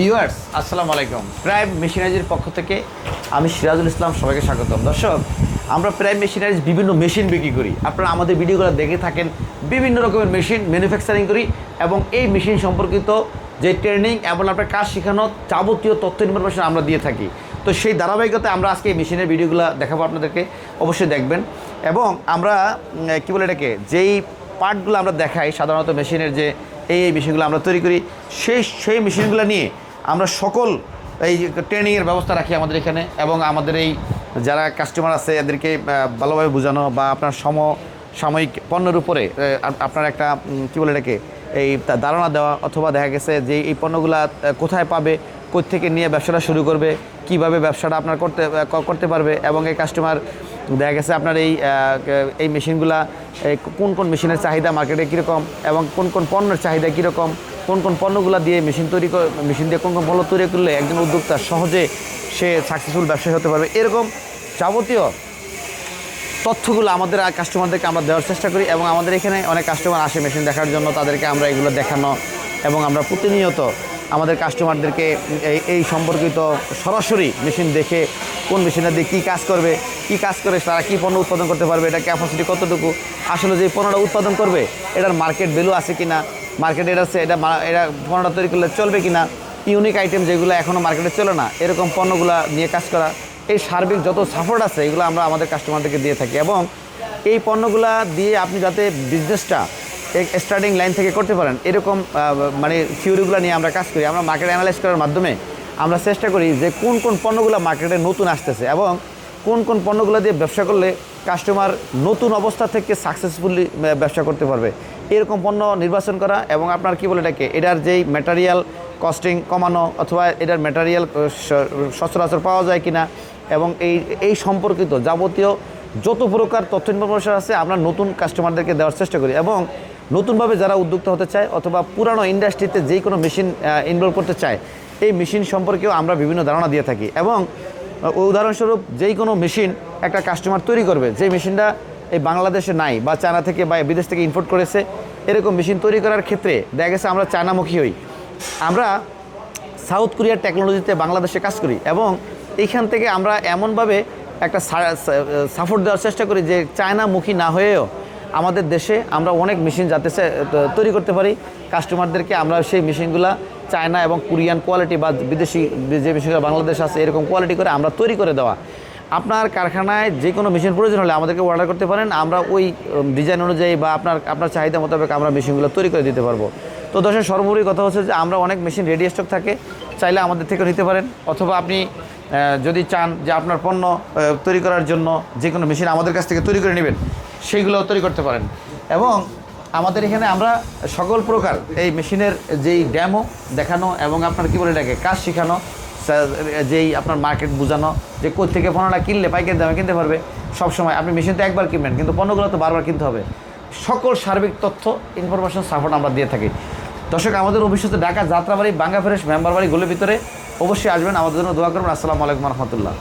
Viewers, আসসালামু আলাইকুম। Prime মেশিনারিজের পক্ষ থেকে আমি সিরাজুল ইসলাম সবাইকে স্বাগতম। দর্শক, আমরা প্রাইম মেশিনারিজ বিভিন্ন মেশিন বিক্রি করি। আপনারা আমাদের ভিডিওগুলো দেখে থাকেন, বিভিন্ন রকমের মেশিন ম্যানুফ্যাকচারিং করি এবং এই মেশিন সম্পর্কিত যে ট্রেনিং এবং আপনার কাজ শেখানো যাবতীয় তথ্য ইনফরমেশন আমরা দিয়ে থাকি। তো সেই ধারাবাহিকতায় আমরা আজকে এই মেশিনের ভিডিওগুলো দেখাবো আপনাদেরকে। অবশ্যই দেখবেন। এবং আমরা কী বলে এটাকে, যেই পার্টগুলো আমরা দেখাই, সাধারণত মেশিনের যে এই এই মেশিনগুলো আমরা তৈরি করি, সেই সেই মেশিনগুলো নিয়ে আমরা সকল এই ট্রেনিংয়ের ব্যবস্থা রাখি আমাদের এখানে এবং আমাদের এই যারা কাস্টমার আছে, এদেরকে ভালোভাবে বোঝানো বা আপনার সম সাময়িক পণ্যের উপরে আপনার একটা কী বলে এটাকে, এই ধারণা দেওয়া অথবা দেখা গেছে যে এই পণ্যগুলা কোথায় পাবে থেকে নিয়ে ব্যবসাটা শুরু করবে, কীভাবে ব্যবসাটা আপনার করতে করতে পারবে এবং এই কাস্টমার দেখা গেছে আপনার এই এই মেশিনগুলা কোন কোন মেশিনের চাহিদা মার্কেটে কীরকম এবং কোন কোন পণ্যের চাহিদা কীরকম কোন কোন পণ্যগুলো দিয়ে মেশিন তৈরি মেশিন দিয়ে কোন কোন পণ্য তৈরি করলে একজন উদ্যোক্তা সহজে সে সাকসেসফুল ব্যবসায়ী হতে পারবে? এরকম যাবতীয় তথ্যগুলো আমাদের কাস্টমারদেরকে আমরা দেওয়ার চেষ্টা করি এবং আমাদের এখানে অনেক কাস্টমার আসে মেশিন দেখার জন্য, তাদেরকে আমরা এগুলো দেখানো এবং আমরা প্রতিনিয়ত আমাদের কাস্টমারদেরকে এই এই সম্পর্কিত সরাসরি মেশিন দেখে কোন মেশিনটা দিয়ে কী কাজ করবে, কী কাজ করে তারা কী পণ্য উৎপাদন করতে পারবে, এটা ক্যাপাসিটি কতটুকু, আসলে যে পণ্যটা উৎপাদন করবে, এটার মার্কেট ভ্যালু আছে কি না মার্কেটে এটা আছে, এটা এটা পণ্যটা তৈরি করলে চলবে কি না ইউনিক আইটেম যেগুলো এখনও মার্কেটে চলে না, এরকম পণ্যগুলো নিয়ে কাজ করা। এই সার্বিক যত সাপোর্ট আছে, এগুলো আমরা আমাদের কাস্টমারদেরকে দিয়ে থাকি। এবং এই পণ্যগুলা দিয়ে আপনি যাতে বিজনেসটা এক স্টার্টিং লাইন থেকে করতে পারেন, এরকম মানে থিওরিগুলো নিয়ে আমরা কাজ করি। আমরা মার্কেট অ্যানালাইজ করার মাধ্যমে আমরা চেষ্টা করি যে কোন কোন পণ্যগুলো মার্কেটে নতুন আসতেছে। এবং কোন কোন পণ্যগুলো দিয়ে ব্যবসা করলে কাস্টমার নতুন অবস্থা থেকে সাকসেসফুলি ব্যবসা করতে পারবে? এরকম পণ্য নির্বাচন করা এবং আপনার কি বলে এটাকে? এটার যেই ম্যাটারিয়াল কস্টিং কমানো অথবা এটার ম্যাটারিয়াল সচরাচর পাওয়া যায় কিনা এবং এই এই সম্পর্কিত যাবতীয় যত প্রকার তথ্য ইনফরমেশন আছে, আমরা নতুন কাস্টমারদেরকে দেওয়ার চেষ্টা করি এবং নতুনভাবে যারা উদ্যোক্তা হতে চায় অথবা পুরানো ইন্ডাস্ট্রিতে যেই কোনো মেশিন ইনভলভ করতে চায়, এই মেশিন সম্পর্কেও আমরা বিভিন্ন ধারণা দিয়ে থাকি এবং উদাহরণস্বরূপ যেই কোনো মেশিন একটা কাস্টমার তৈরি করবে যে মেশিনটা এই বাংলাদেশে নাই বা চায়না থেকে বা বিদেশ থেকে ইম্পোর্ট করেছে, এরকম মেশিন তৈরি করার ক্ষেত্রে দেখা গেছে আমরা চায়নামুখী হই। আমরা সাউথ কোরিয়ার টেকনোলজিতে বাংলাদেশে কাজ করি এবং এইখান থেকে আমরা এমনভাবে একটা সাপোর্ট দেওয়ার চেষ্টা করি যে চায়নামুখী না হয়েও আমাদের দেশে আমরা অনেক মেশিন যাতে তৈরি করতে পারি। কাস্টমারদেরকে আমরা সেই মেশিনগুলা চায়না এবং কোরিয়ান কোয়ালিটি বা বিদেশি, যে মেশিনগুলো বাংলাদেশ আছে, এরকম কোয়ালিটি করে আমরা তৈরি করে দেওয়া। আপনার কারখানায় যে কোনো মেশিন প্রয়োজন হলে আমাদেরকে অর্ডার করতে পারেন, আমরা ওই ডিজাইন অনুযায়ী বা আপনার আপনার চাহিদা মোতাবেক আমরা মেশিনগুলো তৈরি করে দিতে পারব। তো দশের সর্বোপরি কথা হচ্ছে যে আমরা অনেক মেশিন রেডি স্টক থাকে, চাইলে আমাদের থেকে নিতে পারেন। অথবা আপনি যদি চান যে আপনার পণ্য তৈরি করার জন্য যে কোনো মেশিন আমাদের কাছ থেকে তৈরি করে নেবেন সেইগুলো তৈরি করতে পারেন। এবং আমাদের এখানে আমরা সকল প্রকার এই মেশিনের যেই ড্যামো দেখানো এবং আপনার কী বলে এটাকে কাজ শেখানো যেই আপনার মার্কেট বোঝানো, যে থেকে পণ্যটা কিনলে, পাইকারি দামে কিনতে পারবে সবসময় আপনি মেশিন তো একবার কিনবেন, কিন্তু পণ্যগুলো তো বারবার কিনতে হবে। সকল সার্বিক তথ্য ইনফরমেশন সাপোর্ট আমরা দিয়ে থাকি। দর্শক, আমাদের ভবিষ্যতে ঢাকা যাত্রাবাড়ি বাঙ্গা ফ্রেশ মেম্বার বাড়ি গুলোর ভিতরে অবশ্যই আসবেন। আমাদের জন্য দোয়া করবেন। আসসালামু আলাইকুম রহমতুল্লাহ।